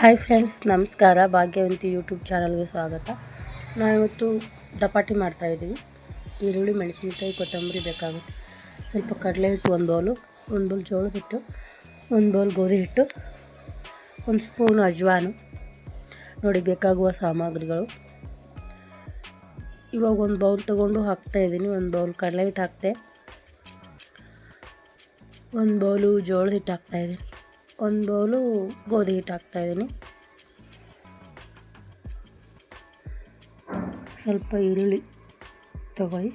Hi friends ನಮಸ್ಕಾರ. ಭಾಗ್ಯವಂತಿ YouTube ಚಾನಲ್ಗೆ ಸ್ವಾಗತ. ನಾವಿವತ್ತು ದಪಾಟಿ ಮಾಡ್ತಾಯಿದ್ದೀವಿ ಈರುಳ್ಳಿ, ಮೆಣಸಿನ್ಕಾಯಿ, ಕೊತ್ತಂಬರಿ ಬೇಕಾಗುತ್ತೆ. ಸ್ವಲ್ಪ ಕಡಲೆ ಹಿಟ್ಟು, ಒಂದು ಬೌಲು ಒಂದು ಬೌಲ್ ಜೋಳದ ಹಿಟ್ಟು, ಒಂದು ಬೌಲ್ ಗೋಧಿ ಹಿಟ್ಟು, ಒಂದು ಸ್ಪೂನ್ ಅಜ್ವಾನು. ನೋಡಿ, ಬೇಕಾಗುವ ಸಾಮಗ್ರಿಗಳು. ಇವಾಗ ಒಂದು ಬೌಲ್ ತೊಗೊಂಡು ಹಾಕ್ತಾಯಿದ್ದೀನಿ ಒಂದು ಬೌಲ್ ಕಡಲೆ ಹಿಟ್ಟು ಹಾಕ್ತೆ. ಒಂದು ಬೌಲು ಜೋಳದ ಹಿಟ್ಟು ಹಾಕ್ತಾಯಿದ್ದೀನಿ ಒಂದು ಬೌಲು ಗೋಧಿ ಹಿಟ್ಟು ಹಾಕ್ತಾಯಿದ್ದೀನಿ ಸ್ವಲ್ಪ ಈರುಳ್ಳಿ ತಗೊಳ್ಳಿ.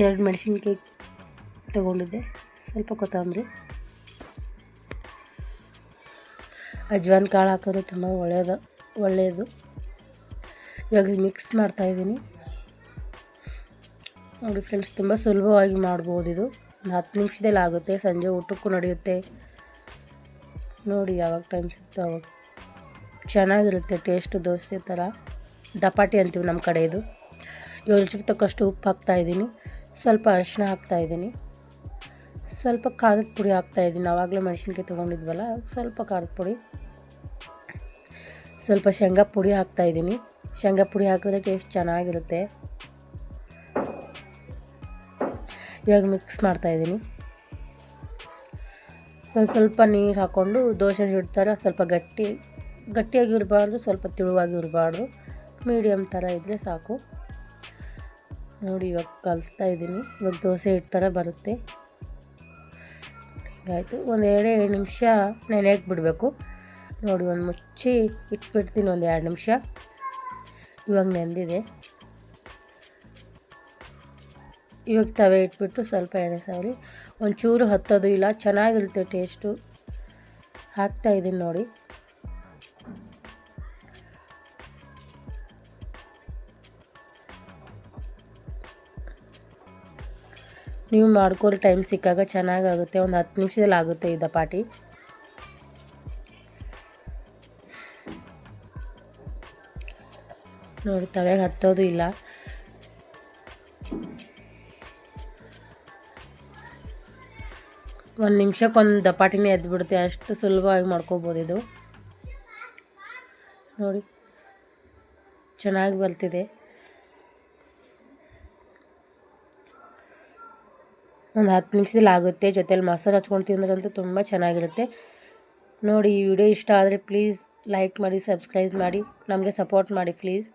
ಎರಡು ಮೆಣಸಿನ್ಕಾಯಿ ತಗೊಂಡಿದ್ದೆ. ಸ್ವಲ್ಪ ಕೊತ್ತಂಬರಿ. ಅಜ್ವಾನ್ ಕಾಳು ಹಾಕೋದು ತುಂಬ ಒಳ್ಳೆಯದು ಒಳ್ಳೆಯದು. ಇವಾಗ ಮಿಕ್ಸ್ ಮಾಡ್ತಾಯಿದ್ದೀನಿ ನೋಡಿ ಫ್ರೆಂಡ್ಸ್ ತುಂಬ ಸುಲಭವಾಗಿ ಮಾಡ್ಬೋದು ಇದು. ಹತ್ತು ನಿಮಿಷದಲ್ಲಿ ಆಗುತ್ತೆ, ಸಂಜೆ ಊಟಕ್ಕೂ ನಡೆಯುತ್ತೆ. ನೋಡಿ ಯಾವಾಗ ಟೈಮ್ ಸಿಗ್ತೋ ಅವಾಗ. ಚೆನ್ನಾಗಿರುತ್ತೆ ಟೇಸ್ಟು ದೋಸೆ ಥರ ದಪಾಟಿ ಅಂತೀವಿ ನಮ್ಮ ಕಡೆ ಇದು ರುಚಿಗೆ ತಕ್ಕಷ್ಟು ಉಪ್ಪು ಹಾಕ್ತಾಯಿದ್ದೀನಿ ಸ್ವಲ್ಪ ಅರಿಶಿನ ಹಾಕ್ತಾಯಿದ್ದೀನಿ ಸ್ವಲ್ಪ ಖಾರದ ಪುಡಿ ಹಾಕ್ತಾಯಿದ್ದೀನಿ ಆವಾಗಲೇ ಮೆಣಸಿನ್ಕಾಯಿ ತೊಗೊಂಡಿದ್ವಲ್ಲ ಸ್ವಲ್ಪ ಖಾರದ ಪುಡಿ. ಸ್ವಲ್ಪ ಶೇಂಗಾ ಪುಡಿ ಹಾಕ್ತಾಯಿದ್ದೀನಿ ಶೇಂಗಾ ಪುಡಿ ಹಾಕಿದ್ರೆ ಟೇಸ್ಟ್ ಚೆನ್ನಾಗಿರುತ್ತೆ. ಇವಾಗ ಮಿಕ್ಸ್ ಮಾಡ್ತಾಯಿದ್ದೀನಿ ಸ್ವಲ್ಪ ಸ್ವಲ್ಪ ನೀರು ಹಾಕ್ಕೊಂಡು ದೋಸೆ ಇಡ್ತಾರೆ ಸ್ವಲ್ಪ ಗಟ್ಟಿ, ಗಟ್ಟಿಯಾಗಿ ಇರಬಾರ್ದು, ಸ್ವಲ್ಪ ತಿಳುವಾಗಿ ಇರಬಾರ್ದು. ಮೀಡಿಯಮ್ ಥರ ಇದ್ದರೆ ಸಾಕು. ನೋಡಿ ಇವಾಗ ಕಲಿಸ್ತಾ ಇದ್ದೀನಿ. ಇವಾಗ ದೋಸೆ ಹಿಟ್ಟು ಬರುತ್ತೆ. ಹೀಗಾಯಿತು. ಒಂದು ಎರಡು ಎರಡು ನಿಮಿಷ ನೆನೆಯಕ್ಕೆ ಬಿಡಬೇಕು ನೋಡಿ ಒಂದು ಮುಚ್ಚಿ ಇಟ್ಬಿಡ್ತೀನಿ ಒಂದು ಎರಡು ನಿಮಿಷ. ಇವಾಗ ನೆಂದಿದೆ. ಇವಾಗ ತವೆ ಇಟ್ಬಿಟ್ಟು ಸ್ವಲ್ಪ ಎಣ್ಣೆ ಸಾರಿ ಒಂಚೂರು ಹತ್ತೋದು ಇಲ್ಲ, ಚೆನ್ನಾಗಿರುತ್ತೆ ಟೇಸ್ಟು ಹಾಕ್ತಾಯಿದ್ದೀನಿ ನೋಡಿ. ನೀವು ಮಾಡ್ಕೊಳ್ಳಿ ಟೈಮ್ ಸಿಕ್ಕಾಗ ಚೆನ್ನಾಗಾಗುತ್ತೆ. ಒಂದು ಹತ್ತು ನಿಮಿಷದಲ್ಲಿ ಆಗುತ್ತೆ ಈ ಪಾಟಿ ನೋಡಿ, ತವೆಗೆ ಹತ್ತೋದು ಇಲ್ಲ. ಒಂದು ನಿಮಿಷಕ್ಕೊಂದು ದಪಾಟಿನೇ ಎದ್ದು ಬಿಡುತ್ತೆ ಅಷ್ಟು ಸುಲಭವಾಗಿ ಮಾಡ್ಕೋಬೋದು ಇದು. ನೋಡಿ. ಚೆನ್ನಾಗಿ ಬಲ್ತಿದೆ. ಒಂದು ಹತ್ತು ನಿಮಿಷದಲ್ಲಿ ಆಗುತ್ತೆ. ಜೊತೆಲಿ ಮೊಸರು ಹಚ್ಕೊಂಡು ತಿನ್ನೋದಂತೂ ತುಂಬ ಚೆನ್ನಾಗಿರುತ್ತೆ. ನೋಡಿ, ಈ ವಿಡಿಯೋ ಇಷ್ಟ ಆದರೆ ಪ್ಲೀಸ್ ಲೈಕ್ ಮಾಡಿ, ಸಬ್ಸ್ಕ್ರೈಬ್ ಮಾಡಿ. ನಮಗೆ ಸಪೋರ್ಟ್ ಮಾಡಿ, ಪ್ಲೀಸ್.